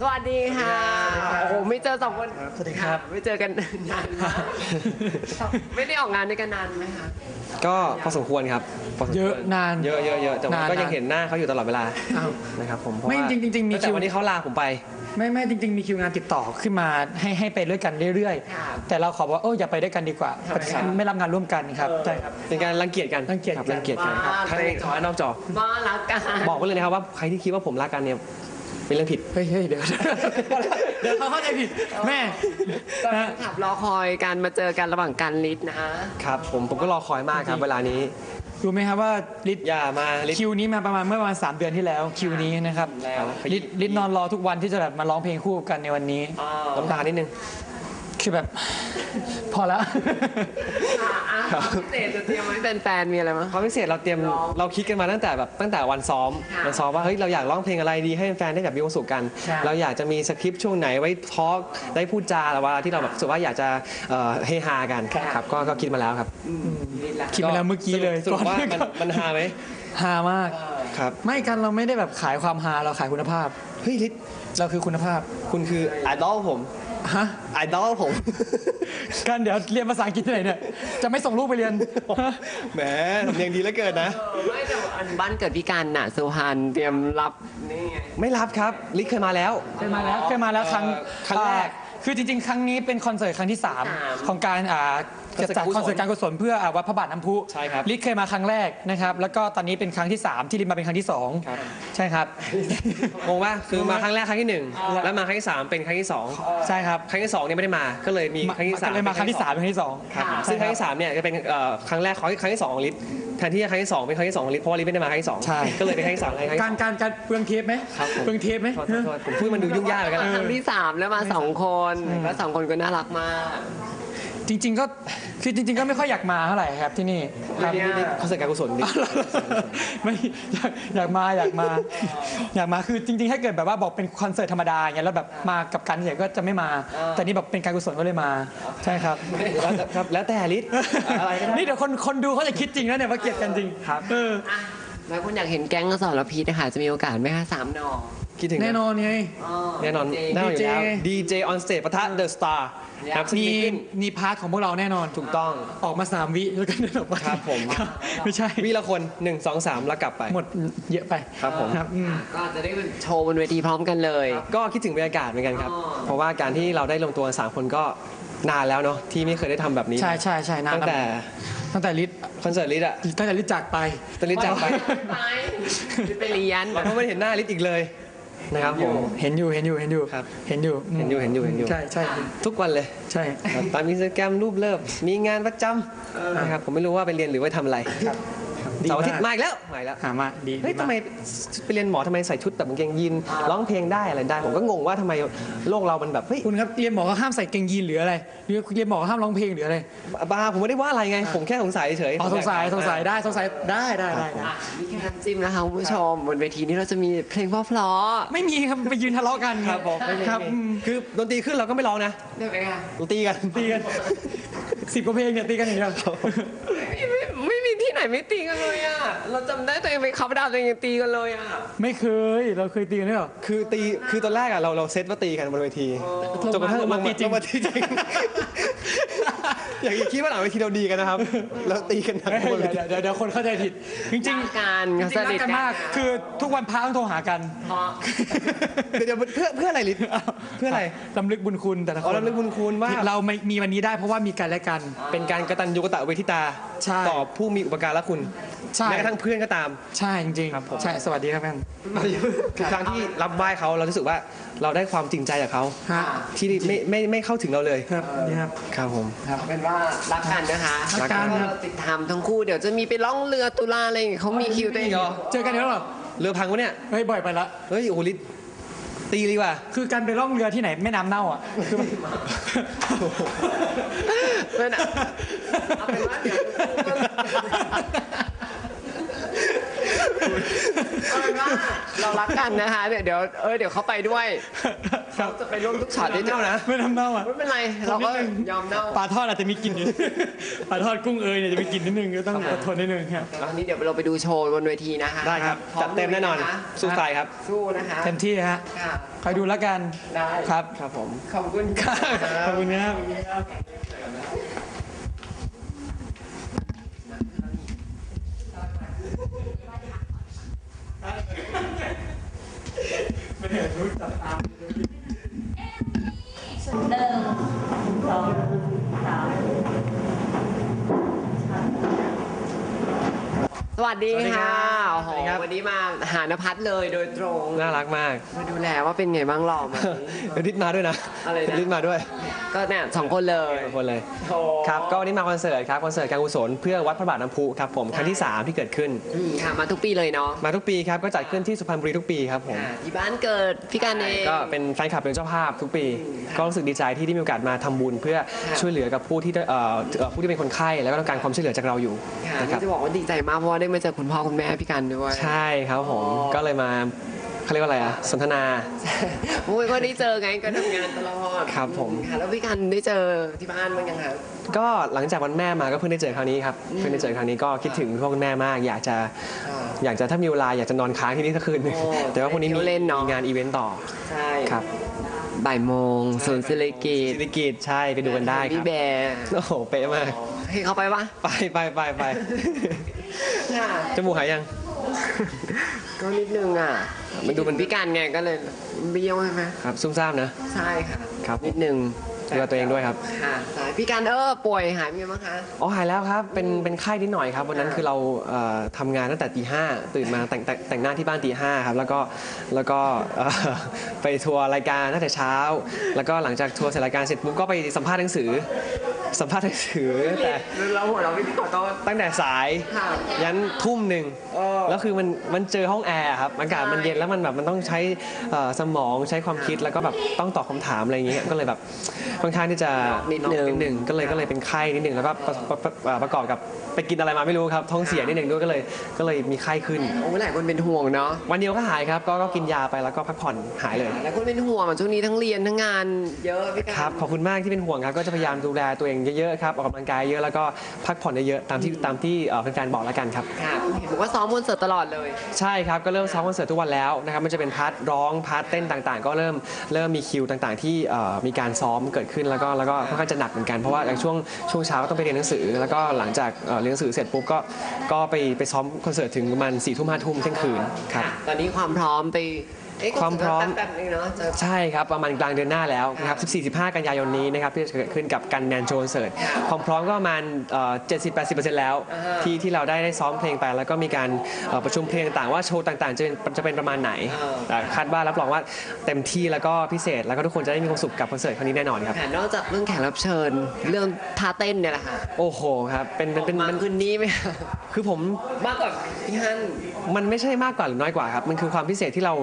สวัสดีค่ะ โอ้โหไม่เจอสองคนสวัสดีครับ ไม่เจอกันนานมากไม่ได้ออกงานด้วยกันนานไหมคะก็พอสมควรครับพสมควรเยอะนานเยอะเยอะเยอะแต่ว่าานก็ยังนานเห็นหน้าเขาอยู่ตลอดเวลาอ้าวนะครับผมเพราะไม่ว่าจริงๆจริงๆมีตั้แต่คิววันที่เขาลาผมไป ไม่ไม่จริง ๆ มีคิวงานติดต่อขึ้นมาให้ให้ไปด้วยกันเรื่อยค่ะๆแต่เราขอบอกว่าเอออย่าไปด้วยกันดีกว่าทำไมครับไม่รับงานร่วมกันครับใช่ครับเป็นการรังเกียจกันรังเกียจคกันรังเกียจกันครับบ้าทั้งในจอและนอกจอบ้ารักกันบอกไว้เลยนะครับว่าใครที่คิดว่าผมรักกันเนี่ย เป็นเรื่องผิด เฮ้ยเฮ้ยเดี๋ยว เดี๋ยวเขาเข้าใจผิดแม่นะขับรอคอยการมาเจอกันระหว่างกันลิศนะครับผมผมก็รอคอยมากครับ เวลานี้ รู้ไหมครับว่าลิศอย่ามาลิคิวนี้มาประมาณเมื่อประมาณ 3 เดือนที่แล้วคิวนี้นะครับแล้ว ลิศลิศนอนรอทุกวันที่จะแบบมาร้องเพลงคู่กันในวันนี้ น้ำตานิดนึง คือแบบ พอแล้วอะอะพิเศษจะเตรียมไว้เป็นแฟนๆมีอะไรมั้ย ความพิเศษเราเตรียมเราคิดกันมาตั้งแต่แบบตั้งแต่วันซ้อมค่ะวันซ้อมว่าเฮ้ยเราอยากร้องเพลงอะไรดีให้แฟนๆได้แบบมีความสุขกัน ใช่ เราอยากจะมีสคริปต์ช่วงไหนไว้ทอล์กได้พูดจาหรือว่าที่เราแบบรู้สึกว่าอยากจะเอ่อเฮฮากันครับก็ก็คิดมาแล้วครับลิศละคิดมาแล้วเมื่อกี้เลยสรุปว่าก่มันอนมันฮาไหมฮามาก ครับไม่กันเราไม่ได้แบบขายความฮาเราขายคุณภาพ เฮ้ยลิศเราคือคุณภาพ คุณคือไอดอลผม ฮะไอดอลผมกันเดี๋ยวเรียนภาษาอังกฤษที่ไหนเนี่ย จะไม่ส่งลูกไปเรียนฮะแหมสำเนียงดีเหลือเกินนะเออไม่แต่อันบ้านเกิดพี่กันน่ะสุพรรณเตรียมรับนี่ไงไม่รับครับลิศเคยมาแล้ว เคยมาแล้วเคยมาแล้วครั้งเอ่อครั้งแรกอ่า คือจริงๆ ครั้งนี้เป็นคอนเสิร์ตครั้งที่สาม3ของการอ่าคอนเสิจะร์ตจัดคอนเสิร์ตการกุศลเพื่ออ่าวัดพระบาทน้ำพุใช่ครับ ลิศเคยมาครั้งแรกนะครับ แล้วก็ตอนนี้เป็นครั้งที่ 3 ที่ลิศมาเป็นครั้งที่2ครับใช่ครับ งงว่าคือมาครั้งแรกครั้งที่หนึ่งแล้วมาครั้งที่สามเป็นครั้งที่สองใช่ครับครั้งที่สองเนี่ยไม่ได้มาก็เลยมีครั้งที่สามก็เลยมาครั้งที่3เป็นครั้งที่2ครับค่ะซึ่งครั้งที่สามเนี่ยจะเป็นเอ่อครั้งแรกของครั้งที่สองของลิศ แทนที่จะครั้งที่สองเป็นครั้งที่สองของลิศเพราะว่าลิศไม่ได้มาครั้งที่สองใช่ ก็เลยเป็นครั้งที่สามครั้งที่การการการเปลืองเทปไหมครับผม เปลืองเทปไหมโทษโทษโทษผมพูดมันดูยุ่งยากเหมือนกันครั้งที่สามแล้วมาสองคนก็สองคนก็น่ารักมาก จริง ๆ ก็คือจริง ๆ ก็ไม่ค่อยอยากมาเท่าไหร่ครับที่นี่ครับเนี่ยคอนเสิร์ตการกุศลดิ ไม่อยากอยากมาอยากมา อยากมาคือจริงๆถ้าเกิดแบบว่าบอกเป็นคอนเสิร์ตธรรมดาอย่างเงี้ยแล้วแบบมากับกันเฉยก็จะไม่มาแต่นี่แบบเป็นการกุศลก็เลยมาใช่ครับแล้วแต่ครับแล้วแต่ลิศอะไรก็ได้ นี่เดี๋ยวคนคนดูเขาจะคิดจริงนะเนี่ยว่าเกลียดกันจริงครับ เอออะแล้วคุณอยากเห็นแก๊งอสรพิษนะคะจะมีโอกาสไหมคะสามหนอ คิดถึงะแน่นอนไงอ๋อแน่นอนจริงแน่นอนอยู่แล้ว DJ DJ on stage ปะทะ The Star ครับซึ่งมีมีขึ้นมีพาร์ทของพวกเราแน่นอนถูกต้อง ออกมาสามวิแล้วก็เดินออกไปครับผม ไม่ใช่วีละคน 1 2 3 แล้วกลับไป หมดเยอะไปครับผม ครับอืม ก็จะได้โชว์บนเวทีพร้อมกันเลย ก็คิดถึงบรรยากาศเหมือนกันครับ อ๋อ เพราะว่าการที่เราได้ลงตัวกันสามคนก็นานแล้วเนาะที่ไม่เคยได้ทำแบบนี้ ใช่ใช่ใช่นานตั้งแต่ตั้งแต่ลิศคอนเสิร์ตลิศอะตั้งแต่ลิศจากไปตอนลิศจากไป ไปไปเรียน เราก็ไม่ได้เห็นหน้าลิศอีกเลย นะครับผมเห็นอยู่เห็นอยู่เห็นอยู่ครับ เห็นอยู่มเห็นอยู่เห็นอยู่เห็นอยู่ใช่ใช่ทุกวันเลยใช่ครับตามอินสตาแกรมรูปเลิฟมีงานประจำนะครับผมไม่รู้ว่าไปเรียนหรือว่าทำอะไร ครับดีเสาร์อาทิตย์มากมาอีกแล้วมาอีกแล้วหามาดีเฮ้ยดีทำไมไปเรียนหมอทำไมใส่ชุดแบบกางเกงยีนร้องเพลงได้อะไรได้ ผมก็งงว่าทำไมโลกเรามันแบบเฮ้ยคุณครับเรียนหมอก็ห้ามใส่เกงยีนหรืออะไรหรือเรียนหมอก็ห้ามร้องเพลงหรืออะไรบ้าผมไม่ได้ว่าอะไรไง ผมแค่สงสัยเฉยอ๋อสงสัยสงสัยได้สงสัยได้ได้ได้ได้อะมีแค่น้ำจิ้มนะคะคุณผู้ชมบนเวทีนี้เราจะมีเพลงเพราะไม่มีครับไปยืนทะเลาะกันครับผมครับอืมคือดนตรีขึ้นเราก็ไม่ร้องนะๆได้ไหมคะดนตรีกัน ตีกันสิบกว่าเพลงเนี่ยตีกันอย่างเดียวไม่ไม่ไม่มีที่ ไหนไม่ตีกันเลยอะ เราจำได้ตัวเองไปคับดาวตัวเองยังตีกันเลยอะ ไม่เคย เราเคยตีกันด้วยเหรอ คือตีคือตอนแรกอะเราเราเซตว่าตีกันบนเวทีจนกระทั่งลงมาตีจริงลมาตีจริง อย่างนี้คิดว่าหลังเวทีเราดีกันนะครับแล้วตีกันเฮ้ยบนเวที เดี๋ยวเดี๋ยวเดี๋ยวคนเข้าใจผิด จริงจริงรักกันจเขาริงๆรักกันมาก คือทุกวันพระต้องโทรหากันเพราะ เดี๋ยวเดี๋ยวเพื่อเพื่ออะไรลิศ เพื่ออะไรลำลึกบุญคุณแต่ละคอ๋อนรำลึกบุญคุณว่า เราไม่มีวันนี้ได้เพราะว่ามีกันและกัน เป็นการกตัญญูกตเวทิตา ใช่ ต่อผู้มีอุปการะคุณ ใช่ แม้กระทั่งเพื่อนก็ตามใช่จริงครับผม ๆใช่สวัสดีครับแม่นทุกครั้งที่รับไหว้เขาเรารู้สึกว่าเราได้ความจริงใจจากเขาฮะที่ไม่ไม่ไม่เข้าถึงเราเลยครับนี่ครับ ครับผมเอาเป็นว่ารักกันนะคะรักกันครับติดตามทั้งคู่เดี๋ยวจะมีไปล่องเรือตุลาอะไรอย่างเงี้ยเขามีคิวตัวเองเหรอเจอกันอีกแล้วเหรอเรือพังวะเนี่ยเฮ้ยบ่อยไปละ เฮ้ยโอ้โหลิศ ตีดีกว่า คือการไปล่องเรือที่ไหนแม่น้ำเน่าอะคือมันเป็นอะเอาเป็นว่าเดี๋ยว เอาเป็นว่าเรารักกันนะคะเดี๋ยวเดี๋ยวเออเดี๋ยวเขาไปด้วย ครับจะไปร่วมทุกช็อตได้เน่านะไม่ทำเน่าอะไม่เป็นไรเราก็ยอมเน่าปลาทอดอาจจะมีกลิ่นอยู่ปลาทอดกุ้งเอยเนี่ยจะมีกลิ่นนิดนึงก็ต้องอดทนนิดนึงครับตอนนี้เดี๋ยวเราไปดูโชว์บนเวทีนะคะได้ครับพอจัดเต็มแน่นอนลุยะคะสู้ตายครับสู้นะคะเต็มที่ฮะค่ะคอยดูแล้วกันได้ครับครับผมขอบคุณค่ะขอบคุณนะครับไม่ได้รู้จักตาม หนึ่งสอง สวัสดีค่ะโอ้โหสวัสดีครับ วันนี้มาหานภัทรเลยโดยตรงน่ารักมาก มาดูแลว่าเป็นไงบ้างหล่อไหมเดี๋ยวริดมาด้วยนะอะไรนะ ริดมาด้วยก็เนี่ยสองคนเลยทุกคนเลยโอ้ครับก็วันนี้มาคอนเสิร์ตครับคอนเสิร์ตการกุศลเพื่อวัดพระบาทน้ำพุครับผมครั้งที่ 3 ที่เกิดขึ้น อืมค่ะมาทุกปีเลยเนาะมาทุกปีครับก็จัดขึ้นที่สุพรรณบุรีทุกปีครับผม ค่ะที่บ้านเกิดพี่การเอง ก็เป็นแฟนคลับเป็นเจ้าภาพทุกปี ก็รู้สึกดีใจที่ได้มีโอกาสมาทำบุญ เพื่อช่วยเหลือกับผู้ที่ได้เอ่อเอ่อผู้ที่เป็นคนไข้แล้วก็ต้องการความช่วยเหลือจากเราอยู่ค่ะนะครับจะบอกว่าดีใจมากเพราะว่าได้มาเจอคุณพ่อคุณแม่พี่กันด้วย ใช่ครับผมก็เลยมาเขาเรียกว่าอะไรอะสนทนา โอ้ยก็ได้เจอไงก็ทำงานตลอดครับผม ค่ะแล้วพี่กันได้เจอที่บ้านบ้างยังคะ ก็หลังจากวันแม่มาก็เพิ่งได้เจอครั้งนี้ครับเพิ่งได้เจอครั้งนี้ก็คิดถึงพ่อคุณแม่มาก อยากจะค่ะอยากจะถ้ามีเวลาอยากจะนอนค้างที่นี่สักคืนหนึงโอ้แต่ว่าพรุ่งนี้มีเที่ยวเล่นเนอะ มีงานอีเวนต์ต่อใช่ครับบ่ายโมงสวนสิริกิตศิริกิจใช่ไปดูกันได้คพี่รับแบร์โอ้โหเป๊ะมาก ให้เขาไปปะไปไปไปไป ค่ะจมูกหายยัง ก็นิดนึงอะ มันดูมันพี่กันไงก็เลยเบี้ยวใช่ไหมครับ ซุ่มซ่ามนะ ใช่ค่ะ ครับ นิดนึง ดูแลตัวเองด้วยครับ ค่ะใช่พี่กันเออป่วยหายเป็นไงบ้างคะ อ๋อหายแล้วครับ เป็นเป็นไข้นิดหน่อยครับวันนั้นคือเราเอ่อทำงานตั้งแต่ตีห้าตื่นมาแต่งแต่งแต่งหน้าที่บ้านตีห้าครับแล้วก็แล้วก็เอ่อไปทัวร์รายการตั้งแต่เช้า แล้วก็หลังจากทัวร์เสร็จรายการเสร็จปุ๊บก็ไปสัมภาษณ์หนังสือ สัมภาษณ์หนังสือตั้งแต่เราหัวเราะพี่ขอโทษ ตั้งแต่สายค่ะ ยันทุ่มหนึ่ง เออ แล้วคือมันมันเจอห้องแอร์ครับอากาศมันเย็นแล้วมันแบบมันต้องใช้เอ่อสมองใช้ความคิดแล้วก็แบบต้องตอบคำถามอะไรอย่างเงี้ยก็เลยแบบค่อนข้างที่จะนิดนึงนิดนึงก็เลยก็เลยเป็นไข้นิดนึงแล้วก็ประประประเอ่อประกอบกับไปกินอะไรมาไม่รู้ครับท้องเสียนิดนึงด้วยก็เลยก็เลยมีไข้ขึ้นโอ้หลายคนเป็นห่วงเนาะวันเดียวก็หายครับก็ก็กินยาไปแล้วก็พักผ่อนหายเลยหลายคนเป็นห่วงช่วงนี้ทั้งเรียนทั้งงานเยอะพี่กันครับขอบคุณมากที่เป็นห่วงครับก็จะพยายามดูแลตัวเองเยอะๆครับออกกำลังกายเยอะแล้วก็พักผ่อนเยอะๆตามที่ตามที่เอ่อแฟนๆบอกแล้วกันครับค่ะเห็นบอกว่าซ้อมคอนเสิร์ตตลอดเลยใช่ครับก็เริ่มซ้อมคอนเสิร์ตทุกวันแล้วนะครับมันจะเป็นพาร์ทร้องพาร์ทเต้นต่างๆ ก็เริ่มเริ่มมีคิวต่างๆ ที่เอ่อมีการซ้อมเกิดขึ้นแล้วก็แล้วก็ค่อนข้างจะหนักเหมือนกันเพราะว่าอย่างช่วงช่วงเช้าก็ต้องไปเรียนหนังสือ แล้วก็หลังจากเอ่อเรียนหนังสือเสร็จปุ๊บก็ก็ไปไปซ้อมคอนเสิร์ตถึงประมาณสี่ทุ่มห้าทุ่มเที่ยงคืนครับ ตอนนี้ความพร้อมไป เอ๊ะความพร้อม แป๊บๆเองเนาะจะ ใช่ครับ ประมาณกลางเดือนหน้าแล้วนะครับ 14-15 กันยายนนี้นะครับ ที่จะเกิดขึ้นกับกันแนนโชว์คอนเสิร์ตความพร้อมก็ประมาณเอ่อ70-80%แล้ว อ่าฮะ ที่ที่เราได้ได้ซ้อมเพลงไป แล้วก็มีการเอ่อประชุมเพลงต่างๆ ว่าโชว์ต่างๆ จะเป็นจะเป็นประมาณไหนอ่าแต่คาดว่ารับรองว่าเต็มที่แล้วก็พิเศษ แล้วก็ทุกคนจะได้มีความสุขกับคอนเสิร์ตครั้งนี้แน่นอนครับ ค่ะนอกจากเรื่องแขกรับเชิญ เรื่องท่าเต้นเนี่ยแหละค่ะโอ้โหครับเป็นเป็นเป็นมามันคืนนี้ไหมคะคือผม มากกว่าพี่ฮั่น มันไม่ใช่มากกว่าหรือน้อยกว่าครับ มันคือความพิเศษที่เรา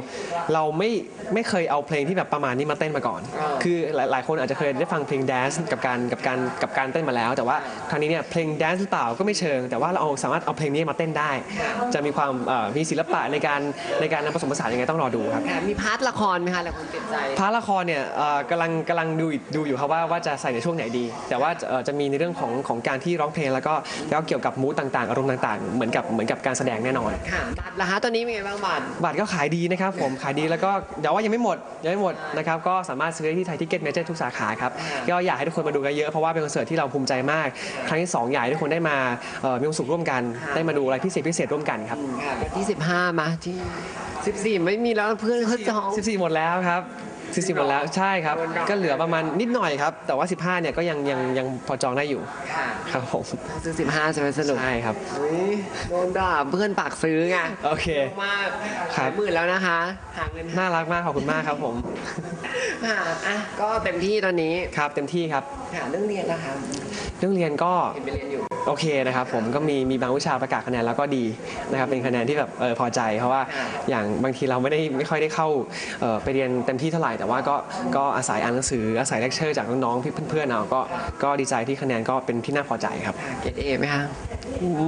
เราไม่ไม่เคยเอาเพลงที่แบบประมาณนี้มาเต้นมาก่อนอ่าคือหลายหลายคนอาจจะเคยได้ฟังเพลงแดนซ์กับการกับการกับการเต้นมาแล้ว แต่ว่าครั้งนี้เนี่ยเพลงแดนซ์หรือเปล่าก็ไม่เชิง แต่ว่าเราเอาสามารถเอาเพลงนี้มาเต้นได้ จะมีความเอ่อมีศิลปะในการในการนำผสมผสานยังไงต้องรอดูครับค่ะมีพาร์ทละครไหมคะหลายคนติดใจพาร์ทละครเนี่ยเอ่อกำลังกำลังดูดูอยู่ครับว่าว่าจะใส่ในช่วงไหนดี แต่ว่าเอ่อจะมีในเรื่องของของการที่ร้องเพลงแล้วก็แล้วเกี่ยวกับมูดต่างๆ อารมณ์ต่างๆ เหมือนกับเหมือนกับการแสดงแน่นอนค่ะบัตรละคะตอนนี้เป็นไงบ้างบัตรบัตรก็ขายดีนะครับผมขายดีแล้วก็เดี๋ยวว่ายังไม่หมดยังไม่หมดนะครับก็สามารถซื้อได้ที่ไทยทิเก็ตเมเจอร์ทุกสาขาครับก็อยากให้ทุกคนมาดูกันเยอะเพราะว่าเป็นคอนเสิร์ตที่เราภูมิใจมาก ครั้งที่สองอยากให้ทุกคนได้มาเอ่อมีความสุขร่วมกัน ได้มาดูอะไรพิเศษพิเศษร่วมกันครับค่ะวันที่ 15 มาที่ 14 ไม่มีแล้วเพื่อนเขาจอง 14 หมดแล้วครับ 14หมดแล้วใช่ครับโดนดอกก็เหลือประมาณนิดหน่อยครับ แต่ว่า 15เนี่ยก็ยังยังยังพอจองได้อยู่ค่ะครับผมซื้อ15ใช่ไหมสรุปใช่ครับเฮ้ยโดนด่าเพื่อนปากซื้อไงโอเคมากครัหาบ ยหมื่นแล้วนะคะ หาเงินน่ารักมากขอบคุณมากครับผมค่ะอะก็เต็มที่ตอนนี้ครับเต็มที่ครับ ค่ะเรื่องเรียนนะคะเรื่องเรียนก็เห็นไปเรียนอยู่โอเคนะครับผมก็มีมีบางวิชาประกาศคะแนนแล้วก็ดีนะครับเป็นคะแนนที่แบบเออพอใจ เพราะว่าค่ะอย่างบางทีเราไม่ได้ไม่ค่อยได้เข้าเอ่อไปเรียนเต็มที่เท่าไหร่แต่แต่ว่าก็ก็อาศัยอ่านหนังสืออาศัยเลคเชอร์จากน้องๆพี่เพื่อนๆเอาก็ก็ดีใจที่คะแนนก็เป็นที่น่าพอใจครับเกรดเอไหมคะ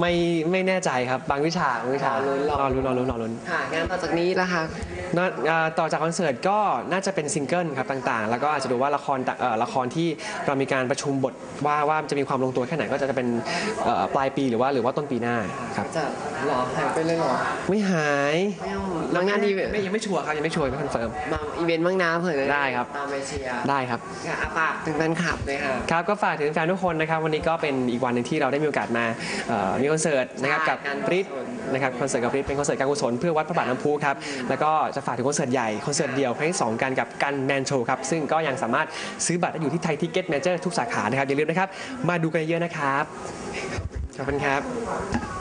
ไม่ไม่แน่ใจครับบางวิชาบางวิชารอลุ้นรอรอลุ้นรอลุ้นรอลุ้น ค่ะงานต่อจากนี้ละคะน่าอ่าต่อจากคอนเสิร์ตก็น่าจะเป็นซิงเกิลครับต่างๆ แล้วก็อาจจะดูว่าละครต่างเอ่อละครที่เรามีการประชุมบทว่าว่าจะมีความลงตัวแค่ไหนก็จะเป็นเอ่อปลายปีหรือว่าหรือว่าต้นปีหน้าครับจะหรอหายไปเลยเหรอไม่หายไม่เอาแล้วงานอีเวนต์ไม่ยังไม่ชัวร์ครับยังไม่ชัวร์ไม่คอนเฟิร์ม มาอีเวนต์บ้างนะเผื่อจะได้ครับ ตามไปเชียร์ได้ครับ ค่ะอะฝากถึงแฟนคลับเลยค่ะ ครับก็ฝากถึงแฟนทุกคนนะครับวันนี้ก็เป็นอีกวันหนึ่งที่เราได้มีโอกาสมาเอ่อมีคอนเสิร์ตนะครับใช่กับการปริศกุศลนะครับคอนเสิร์ตกับปริศเป็นคอนเสิร์ตการกุศลเพื่อวัดพระบาทน้ำพุครับแล้วก็จะฝากถึงคอนเสิร์ตใหญ่คอนเสิร์ตเดี่ยวครั้งที่สองกันกับกันแมนโชว์ครับซึ่งก็ยังสามารถซื้อบัตรได้อยู่ที่ไทยทิกเก็ตแมเจอร์ทุกสาขานะครับอย่าลืมนะครับมาดูกันเยอะๆนะครับขอบคุณครับ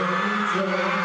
angel.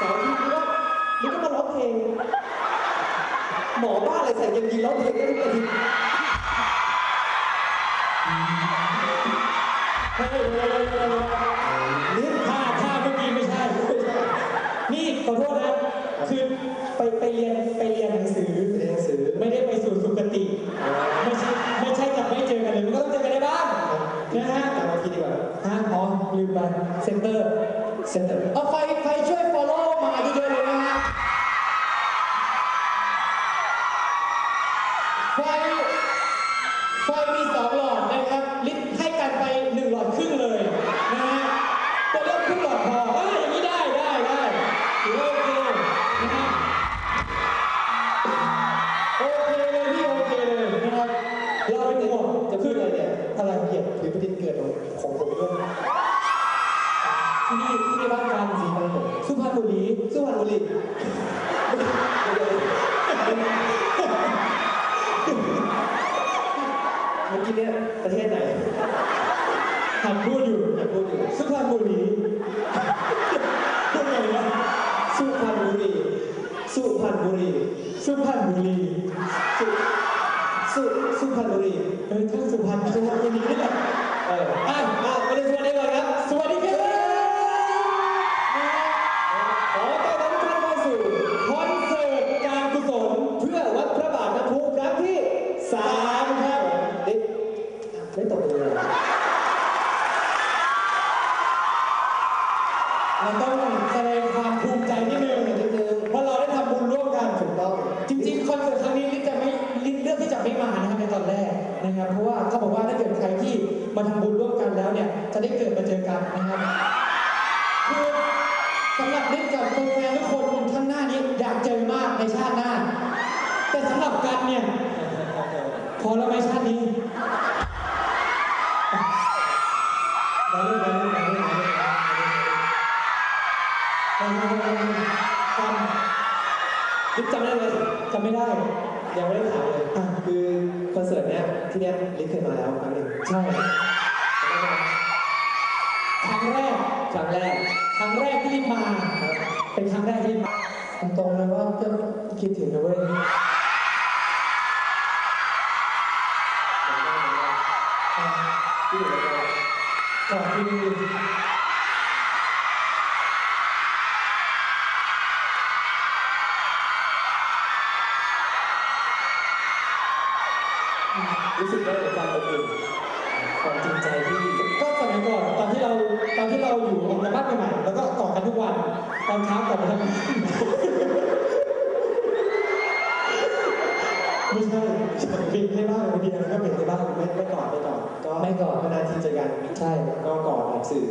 สอนที่ว่ามันก็มาร้องเพลง หมอบ้าอะไรใส่ยังยีงร้องเพลงได้ทุกอาทีนี่ถ้าถ้าเมื่อกี้ไม่ใช่ไม่ใช่ นี่ขอโทษนะ คือไปไปเรียนไปเรียนหนังสือ เรียนหนังสือ ไม่ได้ไปสู่สุคติ ไม่ใช่ไม่ใช่จะไม่เจอกันเลยมันก็ต้องเจอกันได้บ้างนะฮะกลับมาคิดีกว่าฮะอ๋อลืมไปเซ็นเตอร์ said of fight have ับนะครับคือสำหรับนิดกับแฟนทุกคนข้างหน้านี้อยากเจอมากในชาติหน้า แต่สำหรับกันเนี่ยพอแล้วไหมชาตินี้รื่ๆมาเรื่ม่ลิฟจำได้เลยจำไม่ได้ยังไม่ได้ถามเลยคือคอนเสิร์ตเนี้ยที่เนี้ยลิฟเคยมาแล้วครั้งหนึ่งใช่ ครั้งแรก ครั้งแรกที่มา เป็นครั้งแรกที่มาตรงเลยว่าก็คิดถึงนะเว้ยก่อนที่ ใช่ก็ก่อนออกสื่อ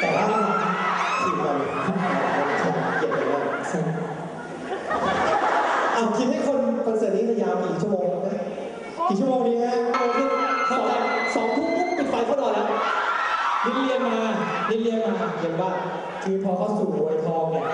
แต่ว่าทีมันเก็บไปเลยเอาคิดให้คนคอนเสิร์ตนี้จะยาวกี่ชั่วโมงนะกี่ชั่วโมงดีฮะสองสองทุ่มปุ๊บปิดไฟเขารอแล้วนิเรียนมานิเรียนมาอย่างว่าคือพอเขาสู่วัยทองเนี่ย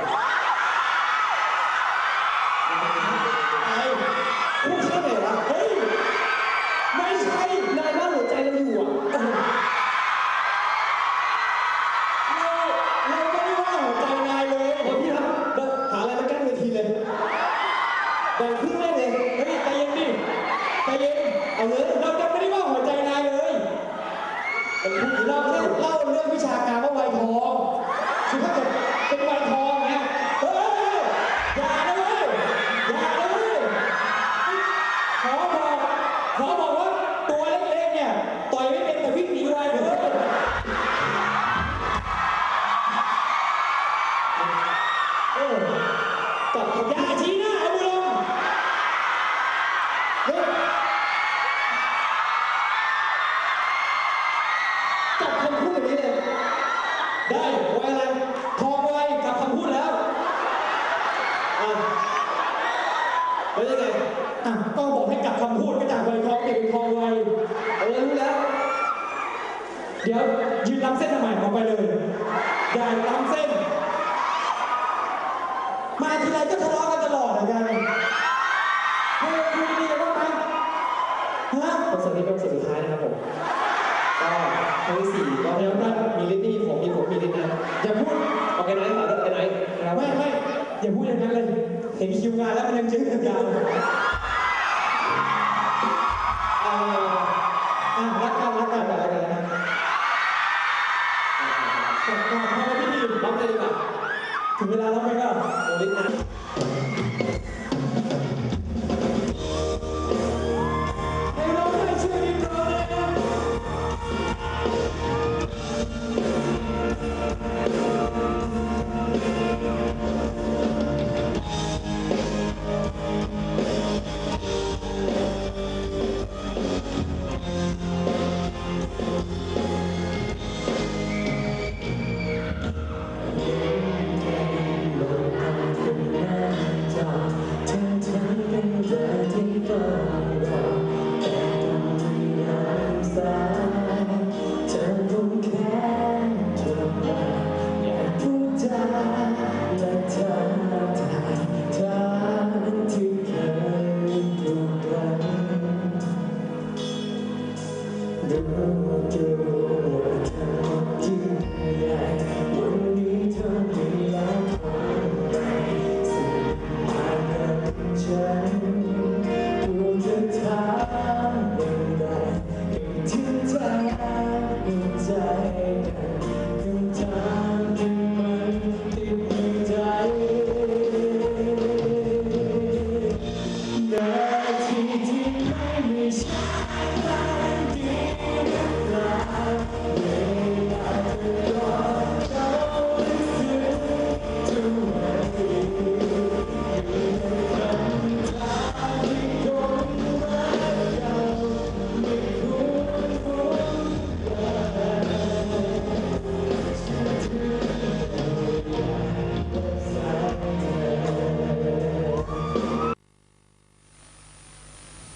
เล่าเรื่ มาทีไรก็ทะเลาะกันตลอดอะกันเฮ้ยคุยดีๆกันบ้างไหมฮะคอนเสิร์ตนี้เป็นคอนเสิร์ตสุดท้ายนะครับผมก็ครั้งที่สี่ก็เดี๋ยวได้มีลิตตี้ผมมีผมมีลิตนะอย่าพูดโอเคไหนฝากด้วยโอเคไหนนะครับไม่ไม่อย่าพูดอย่างนั้นเลย เห็นคิวงานแล้วมันยังจืดยาวเอ่ออะรักกันรักกันอะไรกันนะก่อนก่อนพอพี่ดีร้องเพลงดีกว่า ถึงเวลาแล้วไหมก็โอลิ Spirit.